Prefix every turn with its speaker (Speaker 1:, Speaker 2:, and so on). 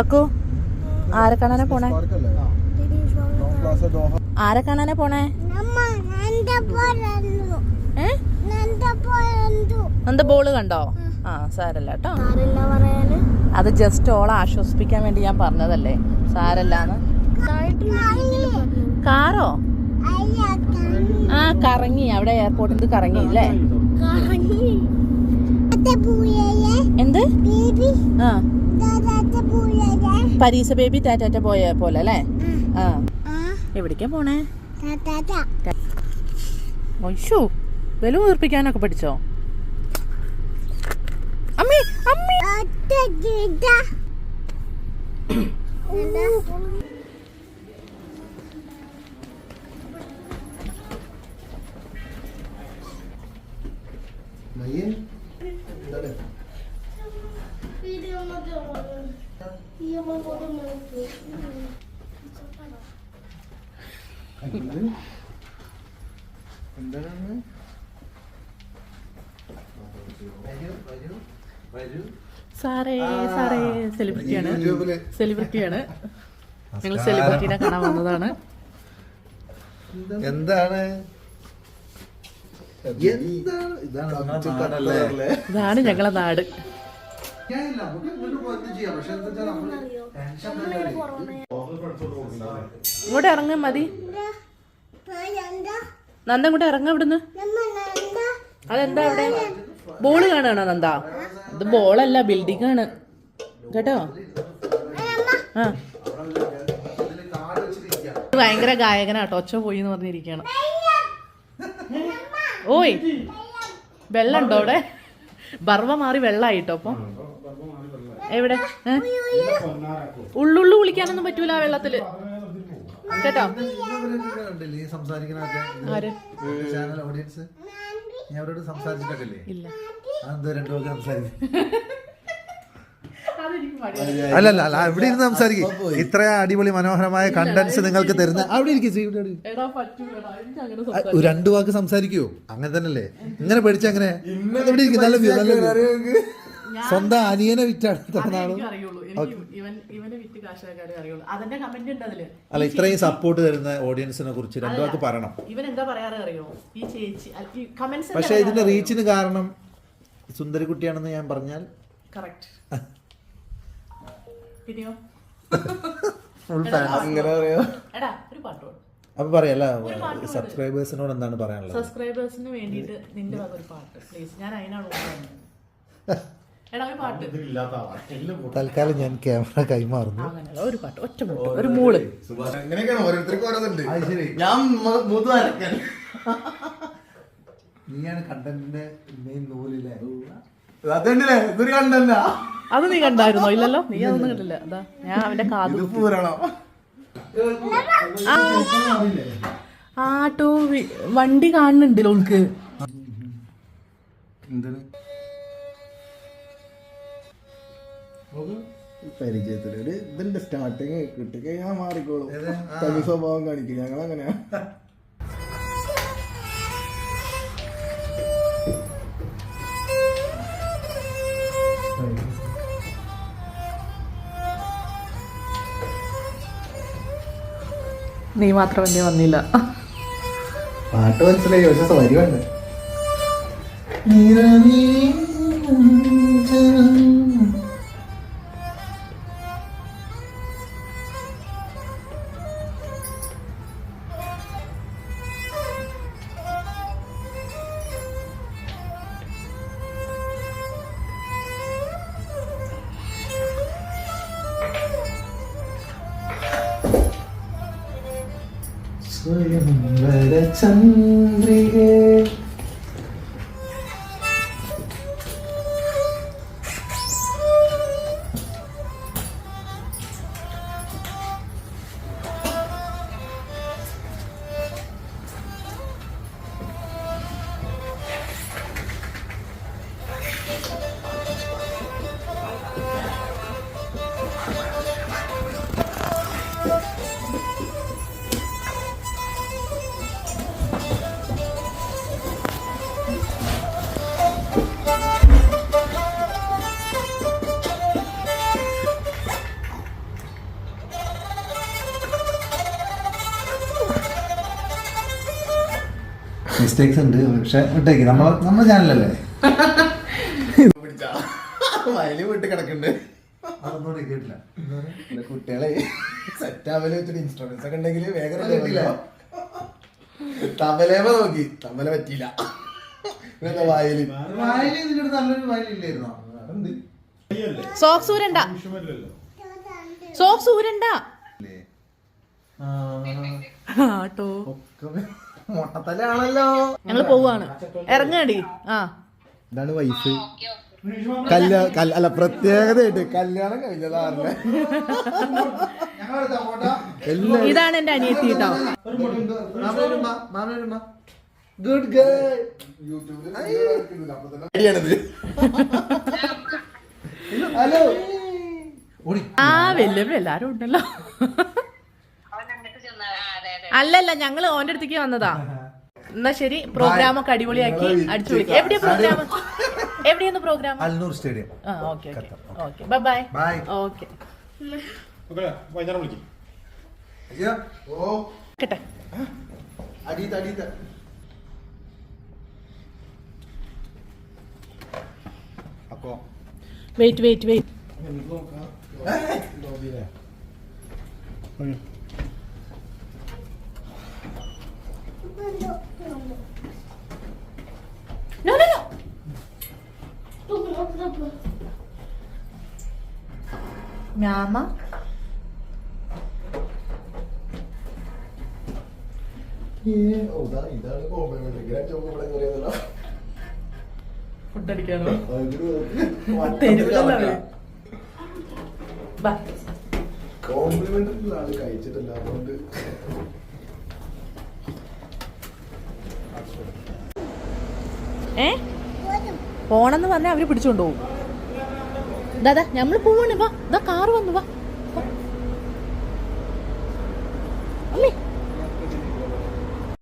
Speaker 1: അക്കു ആരെ കാണാനാ പോണേ? ആരെ കാണാനാ പോണേ? എന്താ ബോൾ കണ്ടോ? ആ സാരല്ല കേട്ടോ അത് ജസ്റ്റ് ഓളെ ആശ്വസിപ്പിക്കാൻ വേണ്ടി ഞാൻ പറഞ്ഞതല്ലേ? സാരല്ലാന്ന്. കാറോ? ആ കറങ്ങി. അവിടെ എയർപോർട്ടിൽ കറങ്ങി അല്ലേ എന്ത്? ആ. പരീസ ബേബി ടാറ്റാറ്റ പോയ പോലെ അല്ലേ ആ. എവിടേക്കാ പോണേ? ഒയ്യോ വില ഉയർപ്പിക്കാനൊക്കെ പഠിച്ചോ? അമ്മി അമ്മി.
Speaker 2: എന്താണ്?
Speaker 1: സാറേ സാറേ സെലിബ്രിറ്റിയാണ്. സെലിബ്രിറ്റിയാണ്. ഞങ്ങൾ സെലിബ്രിറ്റിനെ കാണാൻ വന്നതാണ്.
Speaker 2: എന്താണ്? എന്താണ്? ഇതാണ് നമ്മുടെ
Speaker 1: ഇതാണ് ഞങ്ങളെ നാട്.
Speaker 2: ഞാനില്ല, നമുക്ക് ഇങ്ങോട്ട് പോയി എന്ത് ചെയ്യാം? പക്ഷെ എന്താ വെച്ചാ നമ്മൾ ടെൻഷൻ
Speaker 1: ഇങ്ങോട്ട് ഇറങ്ങാൻ മതി. നന്ദ ഇങ്ങോട്ട് ഇറങ്ങ ഇവിടുന്ന്. അതെന്താ അവിടെ? ബോൾ കാണാണോ നന്ദ? ഇത് ബോളല്ല ബിൽഡിംഗ് ആണ്. കേട്ടോ? ആ. ഭയങ്കര ഗായകനാട്ടോ. ഒച്ച പോയി എന്ന് പറഞ്ഞിരിക്കണം ഓയ്. വെള്ളം ഉണ്ടോ അവിടെ? ബർവ മാറി വെള്ളായിട്ടോ അപ്പൊ? എവിടെ? ഉള്ളുള്ളു കുളിക്കാനൊന്നും പറ്റൂല ആ വെള്ളത്തിൽ. കേട്ടോ?
Speaker 2: ഈ സംസാരിക്കണൊക്കെ?
Speaker 1: ആര്?
Speaker 2: ചാനൽ ഓഡിയൻസ് ഞാൻ അവരോട് സംസാരിച്ചിട്ടൊക്കെ ഇല്ല. അല്ല ഇവിടെ ഇരുന്ന് സംസാരിക്കും. ഇത്ര അടിപൊളി മനോഹരമായ കണ്ടന്റ്സ് നിങ്ങൾക്ക് തരുന്ന അവിടെ ഇരിക്കും രണ്ടു വാക്ക് സംസാരിക്കുവോ അങ്ങനെ തന്നെയല്ലേ? ഇങ്ങനെ പഠിച്ചങ്ങനെ ഇവിടെ ഇരിക്കും നല്ല വ്യൂ നല്ല. സ്വന്തം അനിയനെ വിറ്റാണ് അല്ല ഇത്രയും സപ്പോർട്ട് തരുന്ന ഓഡിയൻസിനെ കുറിച്ച് രണ്ടു വാക്ക് പറയണം.
Speaker 1: ഇവൻ എന്താ പറയാറ് അറിയോ? ഈ ചേച്ചി കമന്റ്സ്
Speaker 2: പക്ഷേ ഇതിന്റെ റീച്ചിന് കാരണം സുന്ദരിക്കുട്ടിയാണെന്ന് ഞാൻ പറഞ്ഞാൽ
Speaker 1: കറക്റ്റ് പിന്നെയോ?
Speaker 2: അപ്പൊ പറയല്ല സബ്സ്ക്രൈബേഴ്സിനോട് എന്താണ് പറയാനുള്ളത്?
Speaker 1: സബ്സ്ക്രൈബേഴ്സിന് വേണ്ടിയിട്ട് നിന്റെ വക ഒരു പാട്ട്. പ്ലീസ് ഞാൻ അതിനാണ് എടാ ഒരു പാട്ട്.
Speaker 2: തൽക്കാലം ഞാൻ ക്യാമറ കൈമാറുന്നു.
Speaker 1: ഒരു പാട്ട്. ഒറ്റ മൂട്ട് ഒരു മൂൾ.
Speaker 3: അങ്ങനെയൊക്കെയാണ് ഓരോരുത്തർക്കും ഓരോന്നുണ്ട്
Speaker 2: അത് ശരി.
Speaker 3: ഞാൻ
Speaker 2: നീയാണ് കണ്ടന്റിന്റെ മെയിൻ നൂലില്ലേ
Speaker 3: അതുണ്ടല്ലേ ഇതൊരു കണ്ടല്ല
Speaker 1: അത് നീ കണ്ടായിരുന്നോ? ഇല്ലല്ലോ. നീ അതൊന്നും കണ്ടില്ല. അതാ ഞാൻ അവന്റെ കാത്
Speaker 3: ഇത് പൂരണം
Speaker 1: ആട്ടോ വണ്ടി കാണുന്നുണ്ടല്ലോ ഓൾക്ക്
Speaker 3: എന്താണ് പരിചയത്തിൽ ഒരു ഇതിന്റെ സ്റ്റാർട്ടിങ് കിട്ടിക്കഴിഞ്ഞാൽ മാറിക്കോളും. തനി സ്വഭാവം കാണിക്കും. ഞങ്ങൾ അങ്ങനെയാ
Speaker 1: നീ മാത്രം എന്നെ വന്നില്ല.
Speaker 3: പാട്ട് മനസ്സിലായി പക്ഷെ വരി ചന്ദ്രികേ
Speaker 2: മിസ്റ്റേക്സ് ഉണ്ട്. പക്ഷെ വിട്ടേക്ക്. നമ്മൾ നമ്മുടെ ചാനലല്ലേ
Speaker 3: പിടിച്ചാ വയലിൽ വിട്ട് കിടക്കുന്നുണ്ട്
Speaker 2: അതൊന്നും കേട്ടില്ല.
Speaker 3: കുട്ടികളെ സെറ്റ് ആവൽ വെച്ചിട്ട് ഇൻസ്ട്രുമെന്റ്സ് ഒക്കെ ഉണ്ടെങ്കിൽ വേഗം. തബലേമ നോക്കി. തബല പറ്റിയില്ല. വയലിൻ
Speaker 2: വയലിൽ. ഇതിന്റെ അടുത്ത് നല്ലൊരു വയലില്ലായിരുന്നോ.
Speaker 1: സോക്സ് ഊരണ്ട. സോക്സ് ഊരണ്ട. ആട്ടോ
Speaker 3: ഒക്കെ മൊട്ടത്തലാണല്ലോ
Speaker 2: ഞങ്ങൾ
Speaker 1: പോവാണ്. ഇറങ്ങാടി. ആ.
Speaker 3: ഇതാണ് വൈഫ് കല്യാണം കല്- അല്ല പ്രത്യേകതയായിട്ട് കല്യാണം കഴിഞ്ഞതാറില്ല എല്ലാം
Speaker 1: ഇതാണ് എന്റെ അനിയത്തി കേട്ടോ
Speaker 3: ഗുഡ് ഗേൾ ഹലോ
Speaker 2: ഓടി
Speaker 1: ആ വെല്ലുവിളി എല്ലാരും ഉണ്ടല്ലോ അല്ലല്ല ഞങ്ങൾ ഓന്റെ അടുത്തേക്ക് വന്നതാ. എന്നാ ശരി പ്രോഗ്രാം ഒക്കെ അടിപൊളിയാക്കി അടിച്ചു വിളിക്കാം എവിടെയാ പ്രോഗ്രാം എവിടെയാന്ന് പ്രോഗ്രാം
Speaker 2: അൽനൂർ സ്റ്റേഡിയം
Speaker 1: ആ okay okay. Okay. Bye bye okay. കേട്ടെ. വെയിറ്റ് വെയിറ്റ് വെയിറ്റ്
Speaker 3: കോംപ്ലിമെന്ററി ആൾ കഴിച്ചിട്ടില്ല അതുകൊണ്ട്
Speaker 1: ഏ പോണെന്ന് പറഞ്ഞാൽ അവർ പിടിച്ചോണ്ട് പോകും. ദാദാ നമ്മൾ പോവാണ് വാ കാറ് വന്നു വാ.